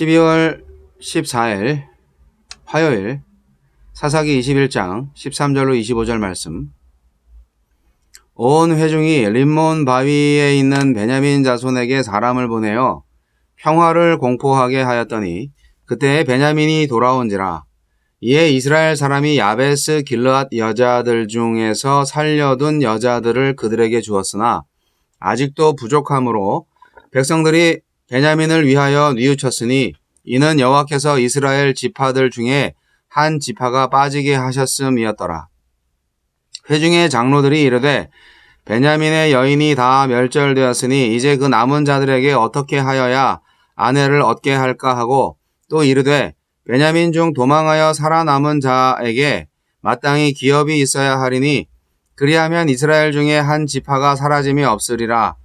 12월 14일 화요일 사사기 21장 13절로 25절 말씀. 온 회중이 림몬 바위에 있는 베냐민 자손에게 사람을 보내어 평화를 공포하게 하였더니 그때 베냐민이 돌아온지라 이에 이스라엘 사람이 야베스 길르앗 여자들 중에서 살려둔 여자들을 그들에게 주었으나 아직도 부족함으로 백성들이 베냐민을 위하여 뉘우쳤으니 이는 여호와께서 이스라엘 지파들 중에 한 지파가 빠지게 하셨음이었더라. 회중의 장로들이 이르되 베냐민의 여인이 다 멸절되었으니 이제 그 남은 자들에게 어떻게 하여야 아내를 얻게 할까 하고 또 이르되 베냐민 중 도망하여 살아남은 자에게 마땅히 기업이 있어야 하리니 그리하면 이스라엘 중에 한 지파가 사라짐이 없으리라.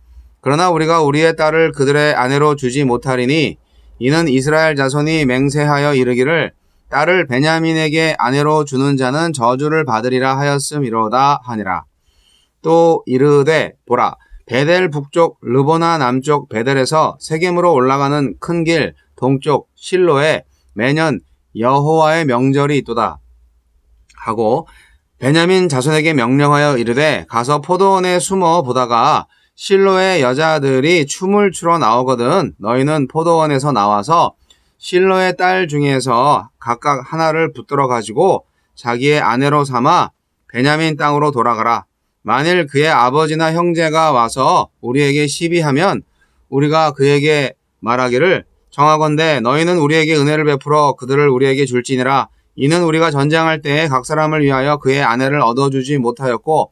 그러나 우리가 우리의 딸을 그들의 아내로 주지 못하리니 이는 이스라엘 자손이 맹세하여 이르기를 딸을 베냐민에게 아내로 주는 자는 저주를 받으리라 하였음이로다 하니라. 또 이르되 보라 베델 북쪽 르보나 남쪽 베델에서 세겜으로 올라가는 큰 길 동쪽 실로에 매년 여호와의 명절이 있도다 하고 베냐민 자손에게 명령하여 이르되 가서 포도원에 숨어 보다가 실로의 여자들이 춤을 추러 나오거든 너희는 포도원에서 나와서 실로의 딸 중에서 각각 하나를 붙들어 가지고 자기의 아내로 삼아 베냐민 땅으로 돌아가라. 만일 그의 아버지나 형제가 와서 우리에게 시비하면 우리가 그에게 말하기를 정하건대 너희는 우리에게 은혜를 베풀어 그들을 우리에게 줄지니라. 이는 우리가 전쟁할 때에 각 사람을 위하여 그의 아내를 얻어주지 못하였고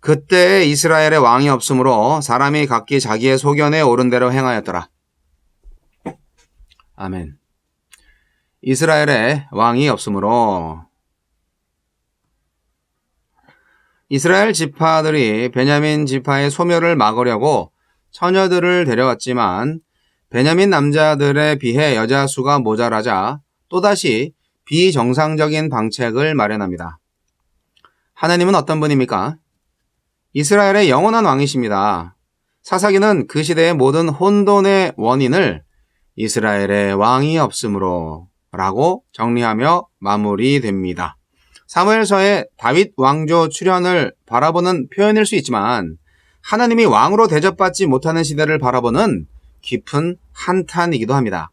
그때 이스라엘의 왕이 없으므로 사람이 각기 자기의 소견에 오른 대로 행하였더라. 아멘. 이스라엘의 왕이 없으므로 이스라엘 지파들이 베냐민 지파의 소멸을 막으려고 처녀들을 데려왔지만 베냐민 남자들에 비해 여자 수가 모자라자 또다시 비정상적인 방책을 마련합니다. 하나님은 어떤 분입니까? 이스라엘의 영원한 왕이십니다. 사사기는 그 시대의 모든 혼돈의 원인을 이스라엘의 왕이 없으므로 라고 정리하며 마무리됩니다. 사무엘서의 다윗 왕조 출현을 바라보는 표현일 수 있지만 하나님이 왕으로 대접받지 못하는 시대를 바라보는 깊은 한탄이기도 합니다.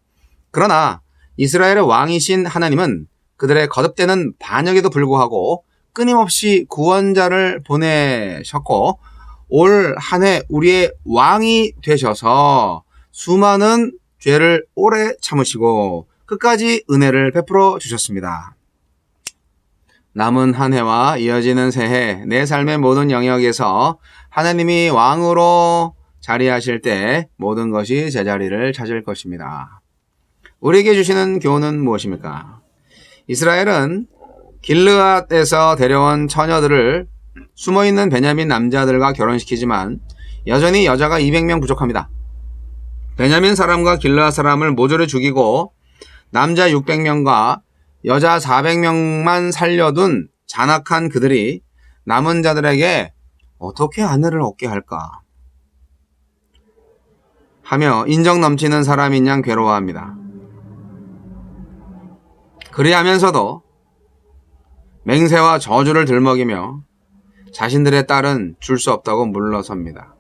그러나 이스라엘의 왕이신 하나님은 그들의 거듭되는 반역에도 불구하고 끊임없이 구원자를 보내셨고 올 한 해 우리의 왕이 되셔서 수많은 죄를 오래 참으시고 끝까지 은혜를 베풀어 주셨습니다. 남은 한 해와 이어지는 새해 내 삶의 모든 영역에서 하나님이 왕으로 자리하실 때 모든 것이 제자리를 찾을 것입니다. 우리에게 주시는 교훈은 무엇입니까? 이스라엘은 길르앗에서 데려온 처녀들을 숨어있는 베냐민 남자들과 결혼시키지만 여전히 여자가 200명 부족합니다. 베냐민 사람과 길르앗 사람을 모조리 죽이고 남자 600명과 여자 400명만 살려둔 잔악한 그들이 남은 자들에게 어떻게 아내를 얻게 할까? 하며 인정 넘치는 사람인 양 괴로워합니다. 그리하면서도 맹세와 저주를 들먹이며 자신들의 딸은 줄 수 없다고 물러섭니다.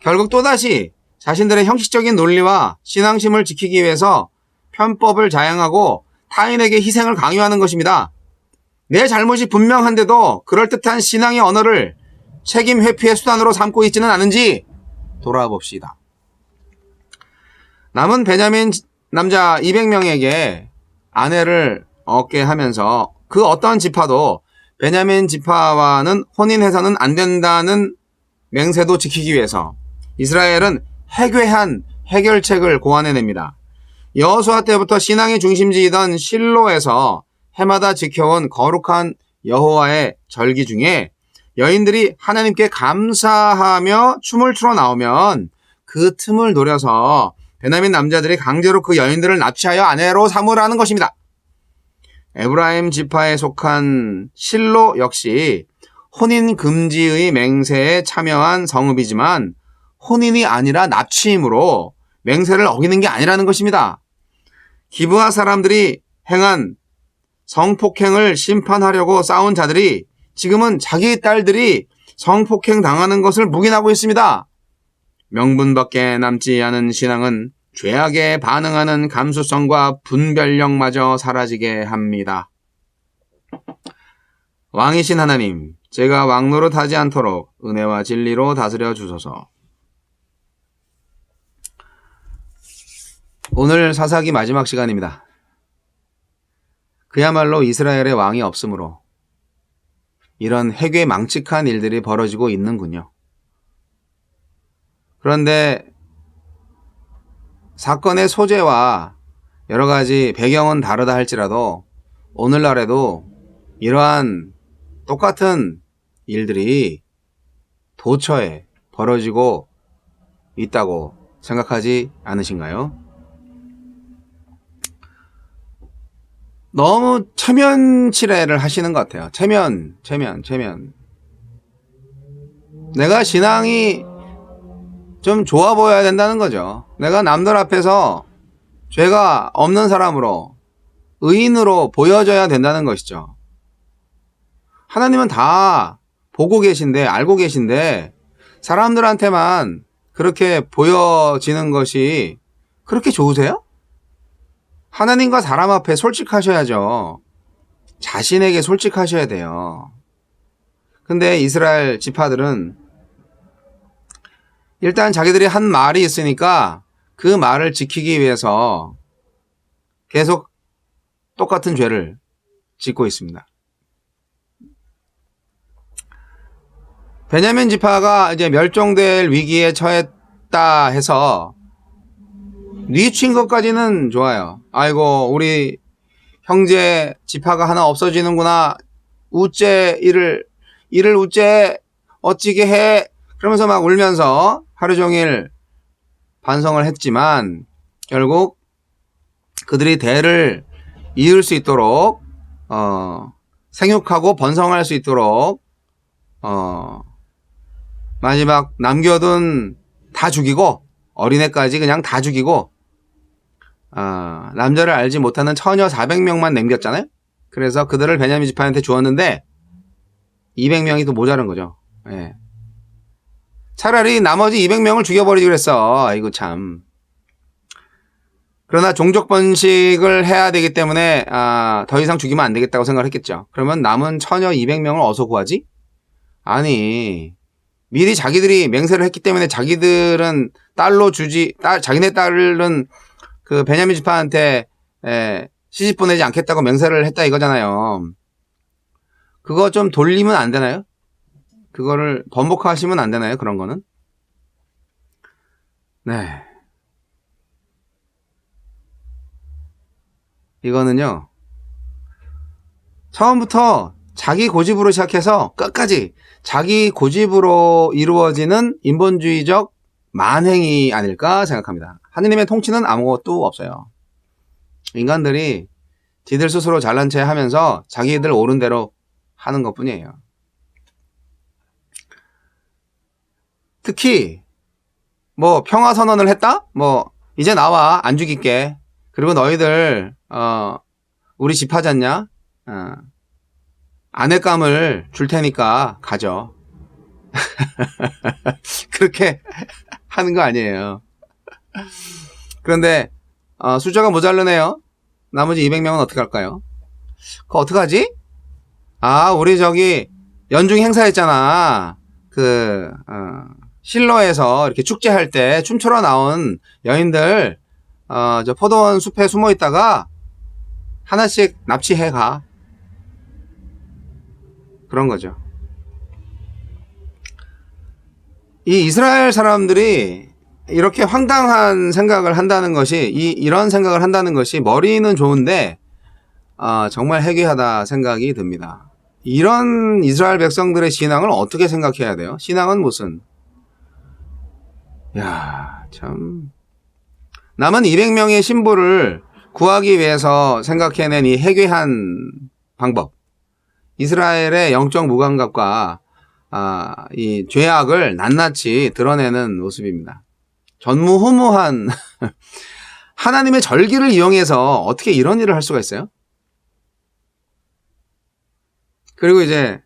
결국 또다시 자신들의 형식적인 논리와 신앙심을 지키기 위해서 편법을 자행하고 타인에게 희생을 강요하는 것입니다. 내 잘못이 분명한데도 그럴듯한 신앙의 언어를 책임 회피의 수단으로 삼고 있지는 않은지 돌아봅시다. 남은 베냐민 남자 200명에게 아내를 얻게 하면서 그 어떤 지파도 베냐민 지파와는 혼인해서는 안 된다는 맹세도 지키기 위해서 이스라엘은 해괴한 해결책을 고안해냅니다. 여호수아 때부터 신앙의 중심지이던 실로에서 해마다 지켜온 거룩한 여호와의 절기 중에 여인들이 하나님께 감사하며 춤을 추러 나오면 그 틈을 노려서 베냐민 남자들이 강제로 그 여인들을 납치하여 아내로 삼으라는 것입니다. 에브라임 지파에 속한 실로 역시 혼인 금지의 맹세에 참여한 성읍이지만 혼인이 아니라 납치이므로 맹세를 어기는 게 아니라는 것입니다. 기브아 사람들이 행한 성폭행을 심판하려고 싸운 자들이 지금은 자기 딸들이 성폭행 당하는 것을 묵인하고 있습니다. 명분밖에 남지 않은 신앙은 죄악에 반응하는 감수성과 분별력마저 사라지게 합니다. 왕이신 하나님, 제가 왕노릇 하지 않도록 은혜와 진리로 다스려 주소서. 오늘 사사기 마지막 시간입니다. 그야말로 이스라엘의 왕이 없으므로 이런 해괴 망측한 일들이 벌어지고 있는군요. 그런데 사건의 소재와 여러 가지 배경은 다르다 할지라도 오늘날에도 이러한 똑같은 일들이 도처에 벌어지고 있다고 생각하지 않으신가요? 너무 체면 치레를 하시는 것 같아요. 체면, 체면, 체면. 내가 신앙이 좀 좋아 보여야 된다는 거죠. 내가 남들 앞에서 죄가 없는 사람으로 의인으로 보여져야 된다는 것이죠. 하나님은 다 보고 계신데, 알고 계신데, 사람들한테만 그렇게 보여지는 것이 그렇게 좋으세요? 하나님과 사람 앞에 솔직하셔야죠. 자신에게 솔직하셔야 돼요. 근데 이스라엘 지파들은 일단 자기들이 한 말이 있으니까 그 말을 지키기 위해서 계속 똑같은 죄를 짓고 있습니다. 베냐민 지파가 이제 멸종될 위기에 처했다 해서 뉘친 것까지는 좋아요. 아이고 우리 형제 지파가 하나 없어지는구나. 우째 이를 이를 우째 어찌게 해. 그러면서 막 울면서 하루 종일 반성을 했지만 결국 그들이 대를 이을 수 있도록 어, 생육하고 번성할 수 있도록 어, 마지막 남겨둔 다 죽이고 어린애까지 그냥 다 죽이고 어, 남자를 알지 못하는 처녀 400명만 남겼잖아요. 그래서 그들을 베냐민 지파한테 주었는데 200명이 또 모자란 거죠. 예. 차라리 나머지 200명을 죽여버리지 그랬어. 이거 참. 그러나 종족 번식을 해야 되기 때문에 아, 더 이상 죽이면 안 되겠다고 생각을 했겠죠. 그러면 남은 처녀 200명을 어디서 구하지? 아니 미리 자기들이 맹세를 했기 때문에 자기들은 딸로 주지 딸 자기네 딸은 그 베냐민 지파한테 에, 시집 보내지 않겠다고 맹세를 했다 이거잖아요. 그거 좀 돌리면 안 되나요? 그거를 번복하시면 안 되나요? 그런 거는? 네. 이거는요. 처음부터 자기 고집으로 시작해서 끝까지 자기 고집으로 이루어지는 인본주의적 만행이 아닐까 생각합니다. 하느님의 통치는 아무것도 없어요. 인간들이 지들 스스로 잘난 체 하면서 자기들 옳은 대로 하는 것 뿐이에요. 특히, 뭐, 평화 선언을 했다? 뭐, 이제 나와, 안 죽일게. 그리고 너희들, 어, 우리 집 하잖냐? 어, 아내감을 줄 테니까 가져. 그렇게 하는 거 아니에요. 그런데 어, 숫자가 모자르네요. 나머지 200명은 어떻게 할까요? 그거 어떡하지? 아, 우리 저기 연중 행사했잖아. 그 어, 실로에서 이렇게 축제할 때 춤추러 나온 여인들 어, 저 포도원 숲에 숨어 있다가 하나씩 납치해 가. 그런 거죠. 이 이스라엘 사람들이 이렇게 황당한 생각을 한다는 것이 이 이런 생각을 한다는 것이 머리는 좋은데 아, 정말 해괴하다 생각이 듭니다. 이런 이스라엘 백성들의 신앙을 어떻게 생각해야 돼요? 신앙은 무슨? 야, 참. 남은 200명의 신부를 구하기 위해서 생각해낸 이 해괴한 방법. 이스라엘의 영적 무감각과 아, 이 죄악을 낱낱이 드러내는 모습입니다. 전무후무한 하나님의 절기를 이용해서 어떻게 이런 일을 할 수가 있어요? 그리고 이제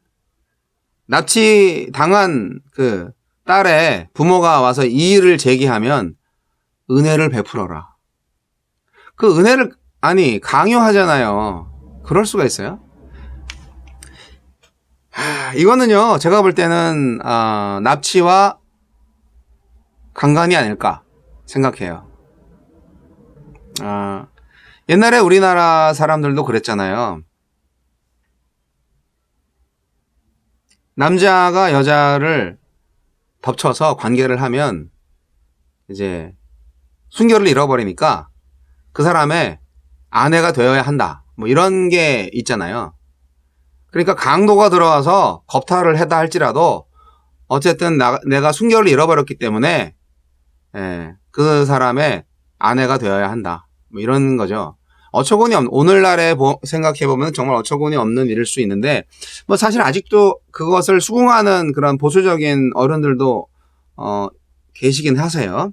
납치 당한 그 딸의 부모가 와서 이 일을 제기하면 은혜를 베풀어라. 그 은혜를 아니 강요하잖아요. 그럴 수가 있어요? 하, 이거는요 제가 볼 때는 아, 납치와 강간이 아닐까 생각해요. 아, 옛날에 우리나라 사람들도 그랬잖아요. 남자가 여자를 덮쳐서 관계를 하면 이제 순결을 잃어버리니까 그 사람의 아내가 되어야 한다. 뭐 이런 게 있잖아요. 그러니까 강도가 들어와서 겁탈을 해다 할지라도 어쨌든 나- 내가 순결을 잃어버렸기 때문에 예, 그 사람의 아내가 되어야 한다. 뭐 이런 거죠. 어처구니 없는 오늘날에 생각해 보면 정말 어처구니 없는 일일 수 있는데 뭐 사실 아직도 그것을 수긍하는 그런 보수적인 어른들도 어 계시긴 하세요.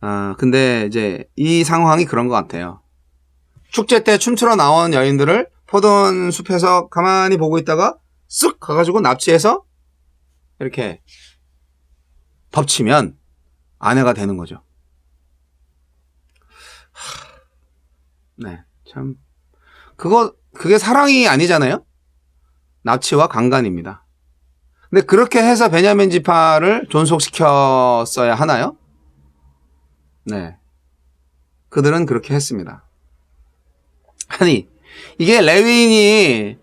아 근데 이제 이 상황이 그런 것 같아요. 축제 때 춤추러 나온 여인들을 포돈 숲에서 가만히 보고 있다가 쓱 가가지고 납치해서 이렇게 덮치면 아내가 되는 거죠. 네, 참 그거 그게 사랑이 아니잖아요. 납치와 강간입니다. 근데 그렇게 해서 베냐민 지파를 존속시켰어야 하나요? 네. 그들은 그렇게 했습니다. 아니, 이게 레위인이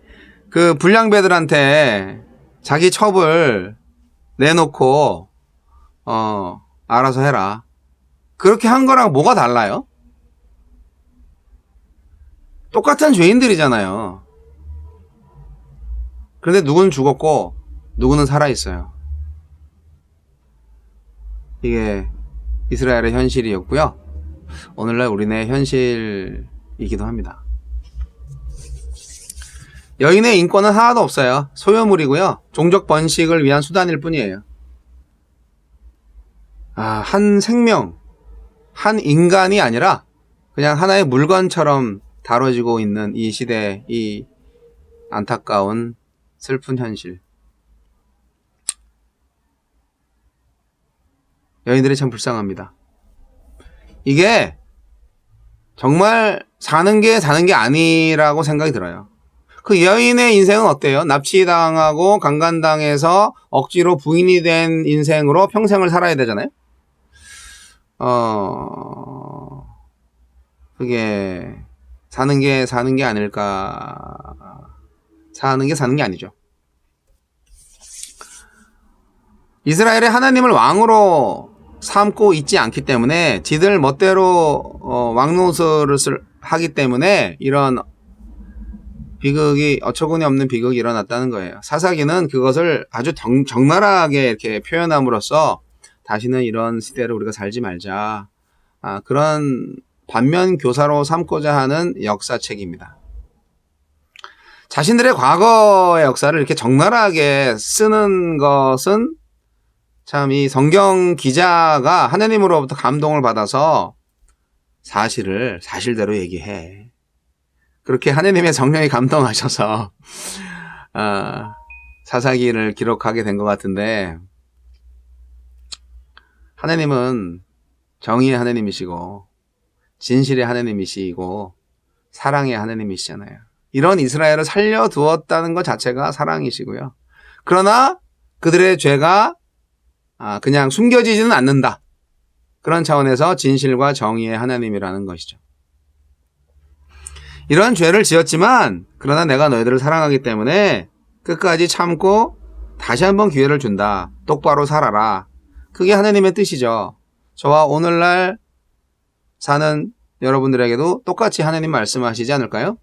그 불량배들한테 자기 첩을 내놓고, 어, 알아서 해라. 그렇게 한 거랑 뭐가 달라요? 똑같은 죄인들이잖아요. 그런데 누구는 죽었고, 누구는 살아있어요. 이게 이스라엘의 현실이었고요. 오늘날 우리네 현실이기도 합니다. 여인의 인권은 하나도 없어요. 소유물이고요. 종족 번식을 위한 수단일 뿐이에요. 아, 한 생명, 한 인간이 아니라 그냥 하나의 물건처럼 다뤄지고 있는 이 시대, 이 안타까운 슬픈 현실. 여인들이 참 불쌍합니다. 이게 정말 사는 게 사는 게 아니라고 생각이 들어요. 그 여인의 인생은 어때요? 납치당하고 강간당해서 억지로 부인이 된 인생으로 평생을 살아야 되잖아요? 어, 그게 사는 게 사는 게 아닐까. 사는 게 사는 게 아니죠. 이스라엘의 하나님을 왕으로 삼고 있지 않기 때문에 지들 멋대로 어, 왕노릇을 하기 때문에 이런 비극이 어처구니 없는 비극이 일어났다는 거예요. 사사기는 그것을 아주 정, 적나라하게 이렇게 표현함으로써 다시는 이런 시대를 우리가 살지 말자. 아, 그런 반면 교사로 삼고자 하는 역사책입니다. 자신들의 과거의 역사를 이렇게 적나라하게 쓰는 것은 참 이 성경 기자가 하나님으로부터 감동을 받아서 사실을 사실대로 얘기해. 그렇게 하나님의 성령이 감동하셔서 어, 사사기를 기록하게 된 것 같은데 하나님은 정의의 하나님이시고 진실의 하나님이시고 사랑의 하나님이시잖아요. 이런 이스라엘을 살려두었다는 것 자체가 사랑이시고요. 그러나 그들의 죄가 아, 그냥 숨겨지지는 않는다. 그런 차원에서 진실과 정의의 하나님이라는 것이죠. 이런 죄를 지었지만 그러나 내가 너희들을 사랑하기 때문에 끝까지 참고 다시 한번 기회를 준다. 똑바로 살아라. 그게 하느님의 뜻이죠. 저와 오늘날 사는 여러분들에게도 똑같이 하느님 말씀하시지 않을까요?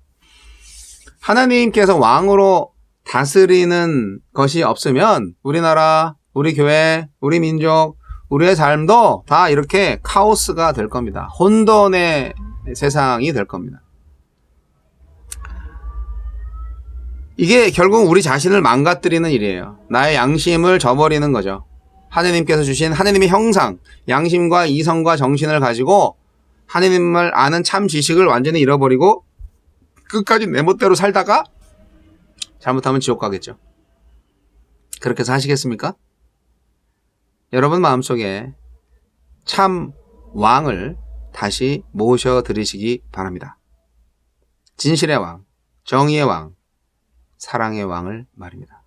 하나님께서 왕으로 다스리는 것이 없으면 우리나라, 우리 교회, 우리 민족, 우리의 삶도 다 이렇게 카오스가 될 겁니다. 혼돈의 세상이 될 겁니다. 이게 결국 우리 자신을 망가뜨리는 일이에요. 나의 양심을 저버리는 거죠. 하느님께서 주신 하느님의 형상, 양심과 이성과 정신을 가지고 하느님을 아는 참 지식을 완전히 잃어버리고 끝까지 내 멋대로 살다가 잘못하면 지옥 가겠죠. 그렇게 해서 하시겠습니까? 여러분 마음속에 참 왕을 다시 모셔 드리시기 바랍니다. 진실의 왕, 정의의 왕, 사랑의 왕을 말입니다.